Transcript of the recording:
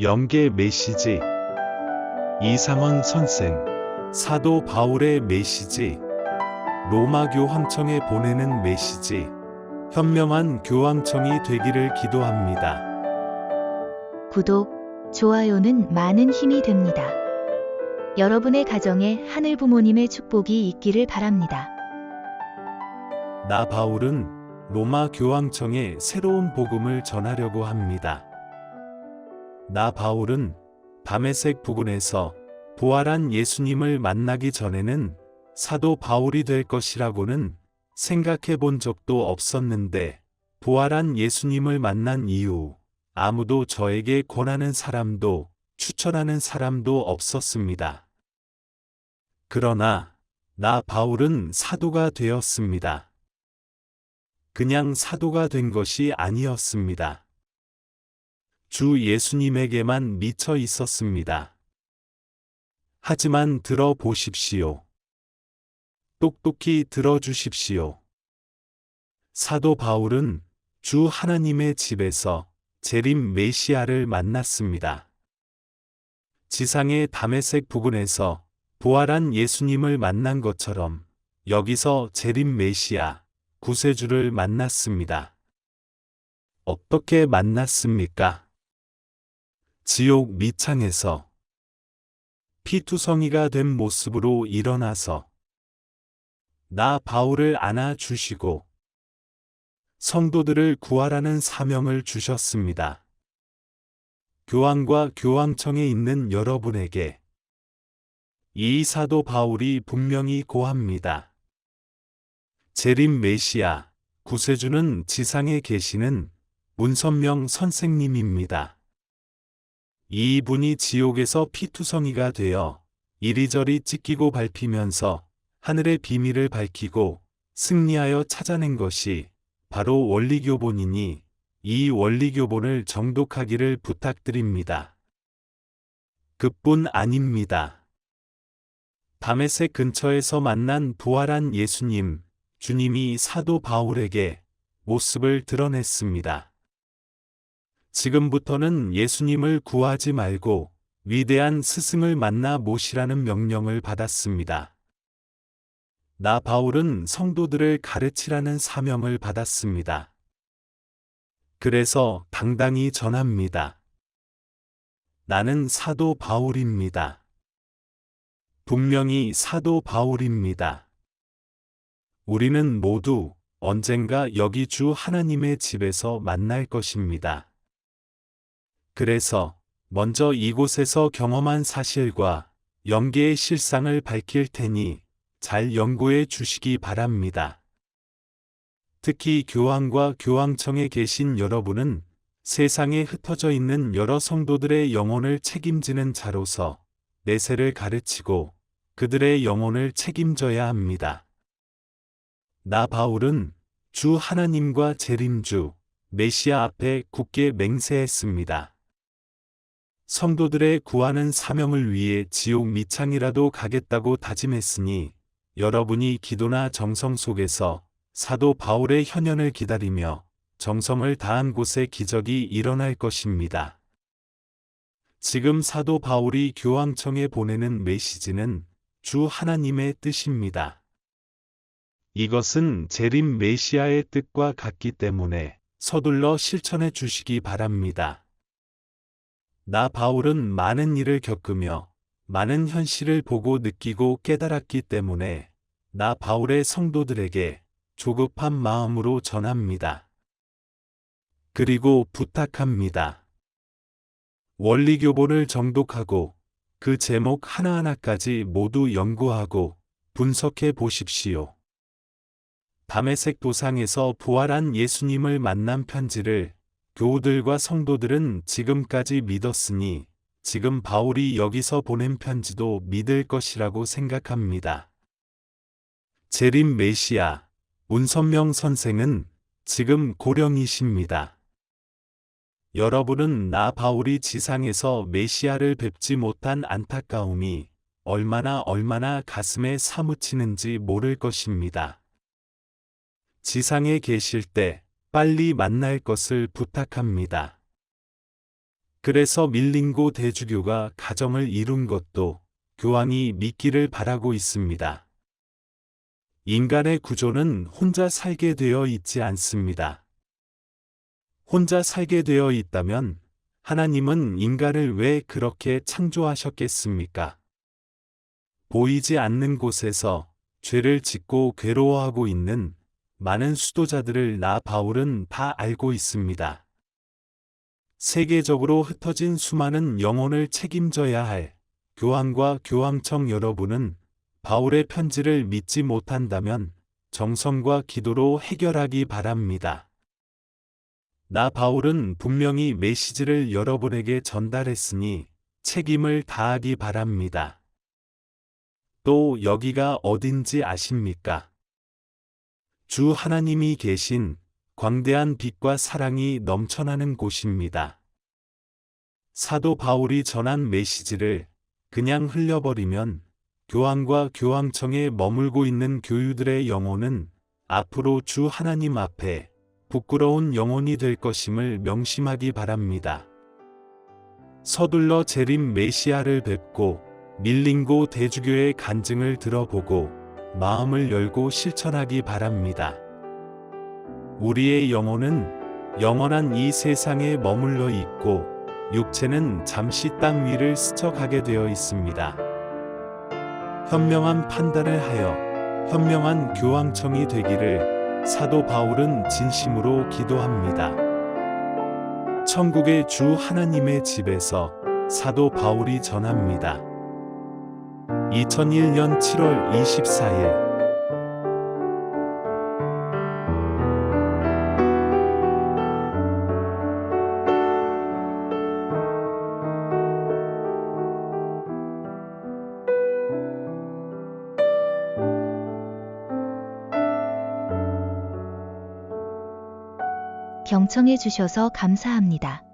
영계 메시지 이상원 선생 사도 바울의 메시지 로마 교황청에 보내는 메시지 현명한 교황청이 되기를 기도합니다. 구독, 좋아요는 많은 힘이 됩니다. 여러분의 가정에 하늘 부모님의 축복이 있기를 바랍니다. 나 바울은 로마 교황청에 새로운 복음을 전하려고 합니다. 나 바울은 담에색 부근에서 부활한 예수님을 만나기 전에는 사도 바울이 될 것이라고는 생각해 본 적도 없었는데 부활한 예수님을 만난 이후 아무도 저에게 권하는 사람도 추천하는 사람도 없었습니다. 그러나 나 바울은 사도가 되었습니다. 그냥 사도가 된 것이 아니었습니다. 주 예수님에게만 미쳐 있었습니다. 하지만 들어보십시오. 똑똑히 들어주십시오. 사도 바울은 주 하나님의 집에서 재림 메시아를 만났습니다. 지상의 담에색 부근에서 부활한 예수님을 만난 것처럼 여기서 재림 메시아, 구세주를 만났습니다. 어떻게 만났습니까? 지옥 미창에서 피투성이가 된 모습으로 일어나서 나 바울을 안아 주시고 성도들을 구하라는 사명을 주셨습니다. 교황과 교황청에 있는 여러분에게 이 사도 바울이 분명히 고합니다. 재림 메시아, 구세주는 지상에 계시는 문선명 선생님입니다. 이분이 지옥에서 피투성이가 되어 이리저리 찢기고 밟히면서 하늘의 비밀을 밝히고 승리하여 찾아낸 것이 바로 원리교본이니 이 원리교본을 정독하기를 부탁드립니다. 그뿐 아닙니다. 담에색 근처에서 만난 부활한 예수님, 주님이 사도 바울에게 모습을 드러냈습니다. 지금부터는 예수님을 구하지 말고 위대한 스승을 만나 모시라는 명령을 받았습니다. 나 바울은 성도들을 가르치라는 사명을 받았습니다. 그래서 당당히 전합니다. 나는 사도 바울입니다. 분명히 사도 바울입니다. 우리는 모두 언젠가 여기 주 하나님의 집에서 만날 것입니다. 그래서 먼저 이곳에서 경험한 사실과 연계의 실상을 밝힐 테니 잘 연구해 주시기 바랍니다. 특히 교황과 교황청에 계신 여러분은 세상에 흩어져 있는 여러 성도들의 영혼을 책임지는 자로서 내세를 가르치고 그들의 영혼을 책임져야 합니다. 나 바울은 주 하나님과 재림주, 메시아 앞에 굳게 맹세했습니다. 성도들의 구하는 사명을 위해 지옥 미창이라도 가겠다고 다짐했으니 여러분이 기도나 정성 속에서 사도 바울의 현현을 기다리며 정성을 다한 곳에 기적이 일어날 것입니다. 지금 사도 바울이 교황청에 보내는 메시지는 주 하나님의 뜻입니다. 이것은 재림 메시아의 뜻과 같기 때문에 서둘러 실천해 주시기 바랍니다. 나 바울은 많은 일을 겪으며 많은 현실을 보고 느끼고 깨달았기 때문에 나 바울의 성도들에게 조급한 마음으로 전합니다. 그리고 부탁합니다. 원리교본을 정독하고 그 제목 하나하나까지 모두 연구하고 분석해 보십시오. 담에색 도상에서 부활한 예수님을 만난 편지를 교우들과 성도들은 지금까지 믿었으니 지금 바울이 여기서 보낸 편지도 믿을 것이라고 생각합니다. 재림 메시아, 문선명 선생은 지금 고령이십니다. 여러분은 나 바울이 지상에서 메시아를 뵙지 못한 안타까움이 얼마나 얼마나 가슴에 사무치는지 모를 것입니다. 지상에 계실 때 빨리 만날 것을 부탁합니다. 그래서 밀링고 대주교가 가정을 이룬 것도 교황이 믿기를 바라고 있습니다. 인간의 구조는 혼자 살게 되어 있지 않습니다. 혼자 살게 되어 있다면 하나님은 인간을 왜 그렇게 창조하셨겠습니까? 보이지 않는 곳에서 죄를 짓고 괴로워하고 있는 많은 수도자들을 나 바울은 다 알고 있습니다. 세계적으로 흩어진 수많은 영혼을 책임져야 할 교황과 교황청 여러분은 바울의 편지를 믿지 못한다면 정성과 기도로 해결하기 바랍니다. 나 바울은 분명히 메시지를 여러분에게 전달했으니 책임을 다하기 바랍니다. 또 여기가 어딘지 아십니까? 주 하나님이 계신 광대한 빛과 사랑이 넘쳐나는 곳입니다. 사도 바울이 전한 메시지를 그냥 흘려버리면 교황과 교황청에 머물고 있는 교유들의 영혼은 앞으로 주 하나님 앞에 부끄러운 영혼이 될 것임을 명심하기 바랍니다. 서둘러 재림 메시아를 뵙고 밀링고 대주교의 간증을 들어보고 마음을 열고 실천하기 바랍니다. 우리의 영혼은 영원한 이 세상에 머물러 있고 육체는 잠시 땅 위를 스쳐가게 되어 있습니다. 현명한 판단을 하여 현명한 교황청이 되기를 사도 바울은 진심으로 기도합니다. 천국의 주 하나님의 집에서 사도 바울이 전합니다. 2001년 7월 24일 경청해 주셔서 감사합니다.